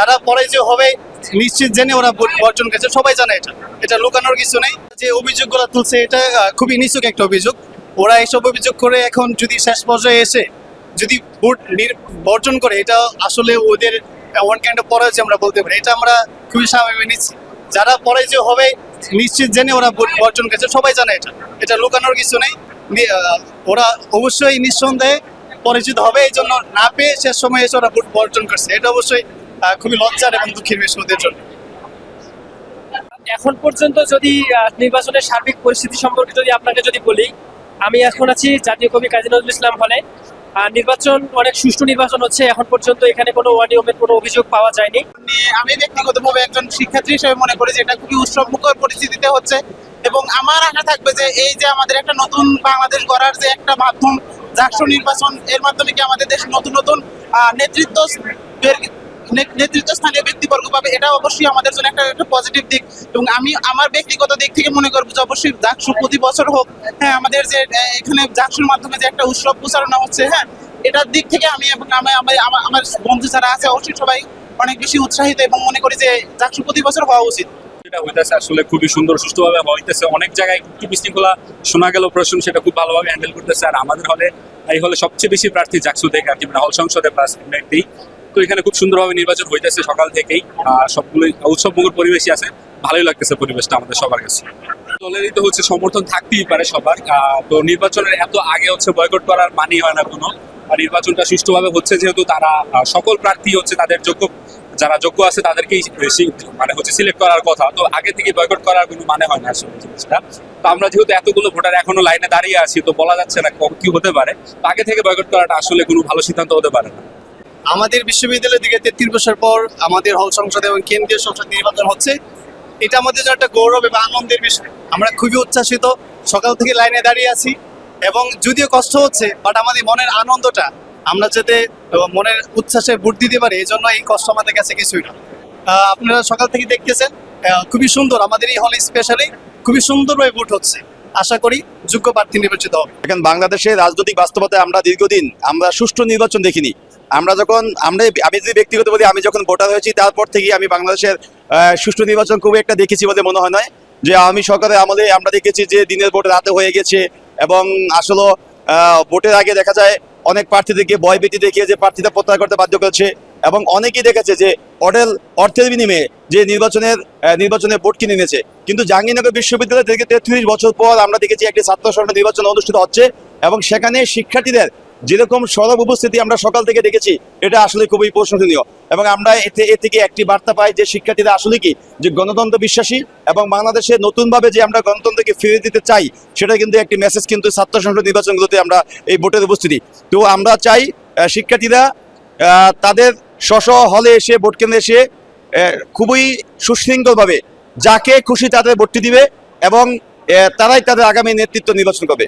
যারা পরে যে হবে, নিশ্চিত জেনে ওরা ভোট বর্জন করেছে। সবাই জানে এটা। এটা লুকানোর কিছু নেই। যে অভিযোগগুলো তুলছে, এটা খুবই নিচুক একটা অভিযোগ। ওরা এইসব অভিযোগ করে এখন যদি শেষ পর্যায়ে এসে যদি ভোট বর্জন করে, এটা আসলে ওদের ওয়ান কাইন্ড অফ পরাজয় আমরা বলতে পারি। এটা আমরা খুবই স্বাভাবিক নিচ্ছি। যারা পরে যে হবে, নিশ্চিত জেনে ওরা ভোট বর্জন করেছে। সবাই জানে এটা। এটা লুকানোর কিছু নেই। ওরা অবশ্যই নিঃসন্দেহে পরিচিত হবে। এই জন্য না পেয়ে শেষ সময় এসে ওরা ভোট বর্জন করছে। এটা অবশ্যই খুবই লজ্জার এবং দুঃখের বিষয় ওদের জন্য। এখন পর্যন্ত যদি নির্বাচনের সার্বিক পরিস্থিতি সম্পর্কে যদি আপনাকে যদি বলি আমি এখন আছি জাতীয় কবি কাজী নজরুল ইসলাম হলে। নির্বাচন অনেক সুষ্ঠু নির্বাচন হচ্ছে এখন পর্যন্ত এখানে কোনো অনিয়মের কোনো অভিযোগ পাওয়া যায়নি। আমি ব্যক্তিগতভাবে একজন শিক্ষার্থী হিসেবে মনে করি যে এটা খুবই উৎসবমুখর পরিস্থিতিতে হচ্ছে। এবং আমার আশা থাকবে যে এই যে আমাদের একটা নতুন বাংলাদেশ গড়ার যে একটা মাধ্যম জাকসু নির্বাচন এর মাধ্যমে কি আমাদের দেশ নতুন নতুন নেতৃত্ব নেতৃত্ব স্থানীয় ব্যক্তিবর্গ পাবে এটা অবশ্যই আমাদের জন্য একটা একটা পজিটিভ দিক। এবং আমি আমার ব্যক্তিগত দিক থেকে মনে করব যে অবশ্যই জাকসু প্রতি বছর হোক হ্যাঁ আমাদের যে এখানে জাকসুর মাধ্যমে যে একটা উৎসব প্রচারণা হচ্ছে হ্যাঁ এটার দিক থেকে আমি এবং আমার বন্ধু যারা আছে, অবশ্যই সবাই অনেক বেশি উৎসাহিত এবং মনে করি যে জাকসু প্রতি বছর হওয়া উচিত। যেটা হইতেছে আসলে খুবই সুন্দর, সুষ্ঠুভাবে হইতেছে। অনেক জায়গায় একটু বিশৃঙ্খলা শোনা গেল প্রশ্ন, সেটা খুব ভালোভাবে হ্যান্ডেল করতেছে। আর আমাদের হলে এই হলে সবচেয়ে বেশি প্রার্থী জাকসু থেকে আর কি মানে হল সংসদে প্লাস এমনিতেই তো এখানে খুব সুন্দরভাবে নির্বাচন হইতেছে সকাল থেকেই। আর সবগুলো উৎসবমুখর পরিবেশই আছে। ভালোই লাগতেছে পরিবেশটা আমাদের সবার কাছে। দলেরই তো হচ্ছে সমর্থন থাকতেই পারে সবার। তো নির্বাচনের এত আগে হচ্ছে বয়কট করার মানি হয় না কোনো। নির্বাচনটা সুষ্ঠুভাবে হচ্ছে যেহেতু তারা সকল প্রার্থী হচ্ছে তাদের যোগ্য, যারা যোগ্য আছে তাদেরকেই মানে হচ্ছে সিলেক্ট করার কথা। তো আগে থেকে বয়কট করার কোনো মানে হয় না আসলে জিনিসটা। তো আমরা যেহেতু এতগুলো ভোটার এখনও লাইনে দাঁড়িয়ে আছি, তো বলা যাচ্ছে না কি হতে পারে। আগে থেকে বয়কট করাটা আসলে কোনো ভালো সিদ্ধান্ত হতে পারে না। আমাদের বিশ্ববিদ্যালয় দিকে তেত্রিশ বছর পর আমাদের হল সংসদ এবং কেন্দ্রীয় সংসদ নির্বাচন হচ্ছে। এটা আমাদের জন্য একটা গৌরব এবং আনন্দের বিষয়। আমরা খুবই উচ্ছ্বাসিত। সকাল থেকে লাইনে দাঁড়িয়ে আছি এবং যদিও কষ্ট হচ্ছে বাট আমাদের মনের আনন্দটা আমরা যাতে মনের উচ্ছ্বাসে ভোট দিতে পারি এই জন্য এই কষ্ট আমাদের কাছে কিছুই না। আপনারা সকাল থেকে দেখতেছেন খুবই সুন্দর। আমাদের এই হলে স্পেশালি খুবই সুন্দরভাবে ভোট হচ্ছে। আশা করি যোগ্য প্রার্থী নির্বাচিত হবে। এখন বাংলাদেশের রাজনৈতিক বাস্তবতায় আমরা দীর্ঘদিন আমরা সুষ্ঠু নির্বাচন দেখিনি। আমরা যখন, আমরা আমি যদি ব্যক্তিগত বলি, আমি যখন ভোটার হয়েছি, তারপর থেকেই আমি বাংলাদেশের সুষ্ঠু নির্বাচন খুব একটা দেখেছি বলে মনে হয় নয় যে আমি সরকারের আমলে আমরা দেখেছি যে দিনের ভোট রাতে হয়ে গেছে এবং আসলে ভোটের আগে দেখা যায় অনেক প্রার্থীদেরকে ভয় ভয়ভীতি দেখিয়ে যে প্রার্থীরা প্রত্যাহার করতে বাধ্য করেছে এবং অনেকেই দেখেছে যে অডেল, অর্থের বিনিময়ে যে নির্বাচনের নির্বাচনে ভোট কিনে নিয়েছে কিন্তু জাহাঙ্গীরনগর বিশ্ববিদ্যালয় থেকে তেত্রিশ বছর পর আমরা দেখেছি একটি ছাত্র সংসদ নির্বাচন অনুষ্ঠিত হচ্ছে এবং সেখানে শিক্ষার্থীদের যেরকম সরব উপস্থিতি আমরা সকাল থেকে দেখেছি, এটা আসলে খুবই প্রশংসনীয়। এবং আমরা এতে, এ থেকে একটি বার্তা পাই যে শিক্ষার্থীরা আসলে কি, যে গণতন্ত্র বিশ্বাসী এবং বাংলাদেশে নতুনভাবে যে আমরা গণতন্ত্রকে ফিরে দিতে চাই, সেটা কিন্তু একটি মেসেজ কিন্তু ছাত্র সংসদ নির্বাচনগুলোতে আমরা এই ভোটের উপস্থিতি। তো আমরা চাই শিক্ষার্থীরা তাদের স্ব হলে এসে, ভোট কেন্দ্রে এসে খুবই সুশৃঙ্খলভাবে, যাকে খুশি তাদের ভোটটি দিবে এবং তারাই তাদের আগামী নেতৃত্ব নির্বাচন করবে।